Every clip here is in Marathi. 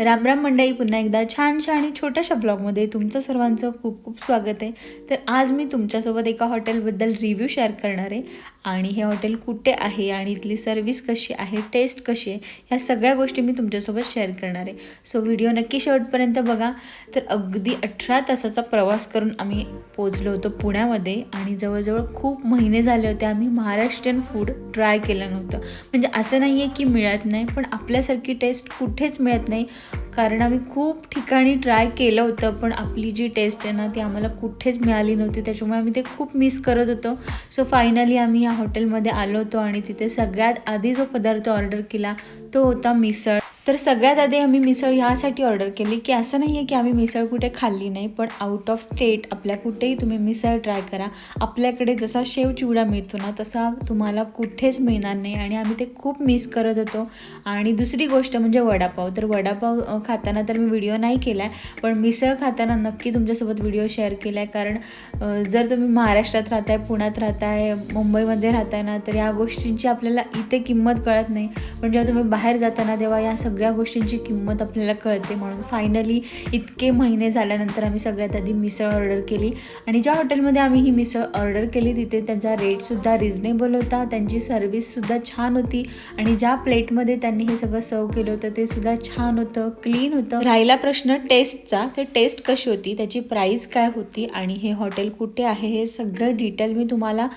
रामराम मंडई पुन्हा एकदा छानशा आणि छोट्याशा ब्लॉगमध्ये तुमचं सर्वांचं खूप खूप स्वागत आहे. तर आज मी तुमच्यासोबत एका हॉटेलबद्दल रिव्ह्यू शेअर करणार आहे. आणि हे हॉटेल कुठे आहे आणि इथली सर्विस कशी आहे टेस्ट कशी आहे ह्या सगळ्या गोष्टी मी तुमच्यासोबत शेअर करणार आहे. सो व्हिडिओ नक्की शेवटपर्यंत बघा. तर अगदी अठरा तासाचा प्रवास करून आम्ही पोचलो होतो पुण्यामध्ये. आणि जवळजवळ खूप महिने झाले होते आम्ही महाराष्ट्रीयन फूड ट्राय केलं नव्हतं. म्हणजे असं नाही आहे की मिळत नाही पण आपल्यासारखी टेस्ट कुठेच मिळत नाही. कारण आम्ही खूप ठिकाणी ट्राय केलं होतं पण आपली जी टेस्ट आहे ना ती आम्हाला कुठेच मिळाली नव्हती. त्याच्यामुळे आम्ही ते खूप मिस करत होतो. सो फायनली आम्ही या हॉटेलमध्ये आलो होतो आणि तिथे सगळ्यात आधी जो पदार्थ ऑर्डर केला तो होता मिसळ. तर सगळ्यात आधी आम्ही मिसळ ह्यासाठी ऑर्डर केली की असं नाही आहे की आम्ही मिसळ कुठे खाल्ली नाही पण आउट ऑफ स्टेट आपल्या कुठेही तुम्ही मिसळ ट्राय करा. आपल्याकडे जसा शेव चिवडा मिळतो ना तसा तुम्हाला कुठेच मिळणार नाही आणि आम्ही ते खूप मिस करत होतो. आणि दुसरी गोष्ट म्हणजे वडापाव. तर वडापाव खाताना तर मी व्हिडिओ नाही केला आहे पण मिसळ खाताना नक्की तुमच्यासोबत व्हिडिओ शेअर केला आहे कारण जर तुम्ही महाराष्ट्रात राहताय पुण्यात राहताय मुंबईमध्ये राहताय ना तर या गोष्टींची आपल्याला इथे किंमत कळत नाही. पण जेव्हा तुम्ही बाहेर जाताना तेव्हा या सगळ्या सगळ्या गोष्टींची किंमत आपल्याला कळते. म्हणून फायनली इतके महिने झाल्यानंतर आम्ही सगळ्यात आधी मिसळ ऑर्डर केली. आणि ज्या हॉटेलमध्ये आम्ही ही मिसळ ऑर्डर केली तिथे त्यांचा रेटसुद्धा रिझनेबल होता. त्यांची सर्विससुद्धा छान होती. आणि ज्या प्लेटमध्ये त्यांनी हे सगळं सर्व केलं होतं ते सुद्धा छान होतं क्लीन होतं. राहिला प्रश्न टेस्टचा तर टेस्ट कशी होती? त्याची प्राईस काय होती? आणि हे हॉटेल कुठे आहे? हे सगळं डिटेल मी तुम्हाला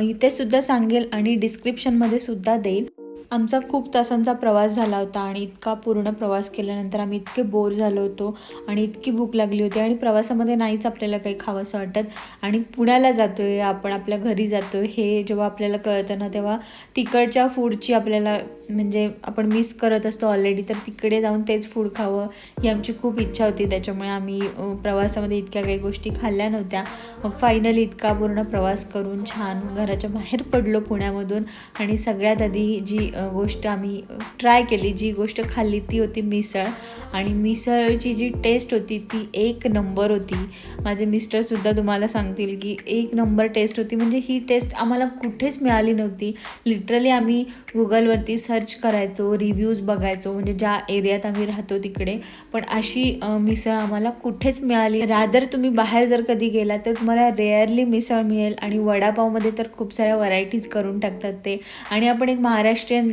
इथे सुद्धा सांगेल आणि डिस्क्रिप्शनमध्ये सुद्धा देईल. आमचा खूप तासांचा प्रवास झाला होता आणि इतका पूर्ण प्रवास केल्यानंतर आम्ही इतके बोर झालो होतो आणि इतकी भूक लागली होती आणि प्रवासामध्ये नाहीच आपल्याला काही खावंसं वाटत. आणि पुण्याला जातो आहे आपण आपल्या घरी जातो आहे हे जेव्हा आपल्याला कळतं ना तेव्हा तिकडच्या फूडची आपल्याला म्हणजे आपण मिस करत असतो ऑलरेडी तर तिकडे जाऊन तेच फूड खावं ही आमची खूप इच्छा होती. त्याच्यामुळे आम्ही प्रवासामध्ये इतक्या काही गोष्टी खाल्ल्या नव्हत्या. मग फायनली इतका पूर्ण प्रवास करून छान घराच्या बाहेर पडलो पुण्यामधून आणि सगळ्यात आधी जी गोष्ट आम्ही ट्राय केली. जी गोष्ट खाल्ली ती होती मिसळ. आणि मिसळची जी टेस्ट होती ती एक नंबर होती. माझे मिस्टरसुद्धा तुम्हाला सांगतील की एक नंबर टेस्ट होती. म्हणजे ही टेस्ट आम्हाला कुठेच मिळाली नव्हती. लिटरली आम्ही गुगलवरती सर्च करायचो रिव्ह्यूज बघायचो. म्हणजे ज्या एरियात आम्ही राहतो तिकडे. पण अशी मिसळ आम्हाला कुठेच मिळाली. रादर तुम्ही बाहेर जर कधी गेला तर तुम्हाला रेअरली मिसळ मिळेल. आणि वडापावमध्ये तर खूप साऱ्या व्हरायटीज करून टाकतात ते. आणि आपण एक महाराष्ट्रीयन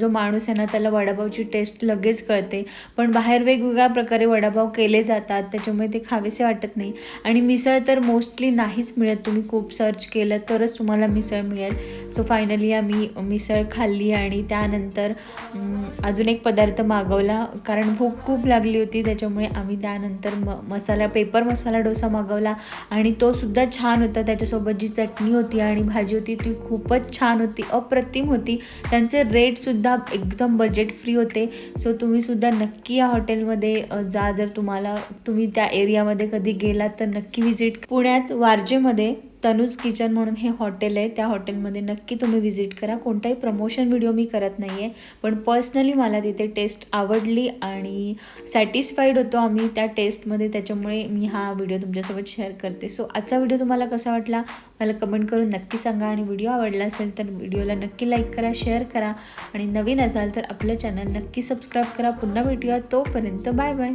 जो माणूस आहे ना त्याला वडापावची टेस्ट लगेच कळते. पण बाहेर वेगवेगळ्या प्रकारे वडापाव केले जातात त्याच्यामुळे ते खावेसे वाटत नाही. आणि मिसळ तर मोस्टली नाहीच मिळत. तुम्ही खूप सर्च केलं तरच तुम्हाला मिसळ मिळेल. सो फायनली आम्ही मिसळ खाल्ली आणि त्यानंतर अजून एक पदार्थ मागवला. कारण भूक खूप लागली होती त्याच्यामुळे आम्ही त्यानंतर म मसाला पेपर मसाला डोसा मागवला. आणि तो सुद्धा छान होता. त्याच्यासोबत जी चटणी होती आणि भाजी होती ती खूपच छान होती अप्रतिम होती. त्यांचे रेटसुद्धा एकदम बजेट फ्री होते. सो तुम्हीसुद्धा नक्की या हॉटेलमध्ये जा. जर तुम्हाला तुम्ही त्या एरियामध्ये कधी गेलात तर नक्की व्हिजिट पुण्यात वारजेमध्ये तनुज किचन म्हणून हे हॉटेल आहे. त्या हॉटेलमध्ये नक्की तुम्ही व्हिजिट करा. कोणताही प्रमोशन व्हिडिओ मी करत नाही आहे पण पर्सनली मला तिथे टेस्ट आवडली आणि सॅटिस्फाईड होतो आम्ही त्या टेस्टमध्ये. त्याच्यामुळे मी हा व्हिडिओ तुमच्यासोबत शेअर करते. सो आजचा व्हिडिओ तुम्हाला कसा वाटला? मला कमेंट करून नक्की सांगा. आणि व्हिडिओ आवडला असेल तर व्हिडिओला नक्की लाईक करा शेअर करा. आणि नवीन असाल तर आपलं चॅनल नक्की सबस्क्राईब करा. पुन्हा भेटूया तोपर्यंत बाय बाय.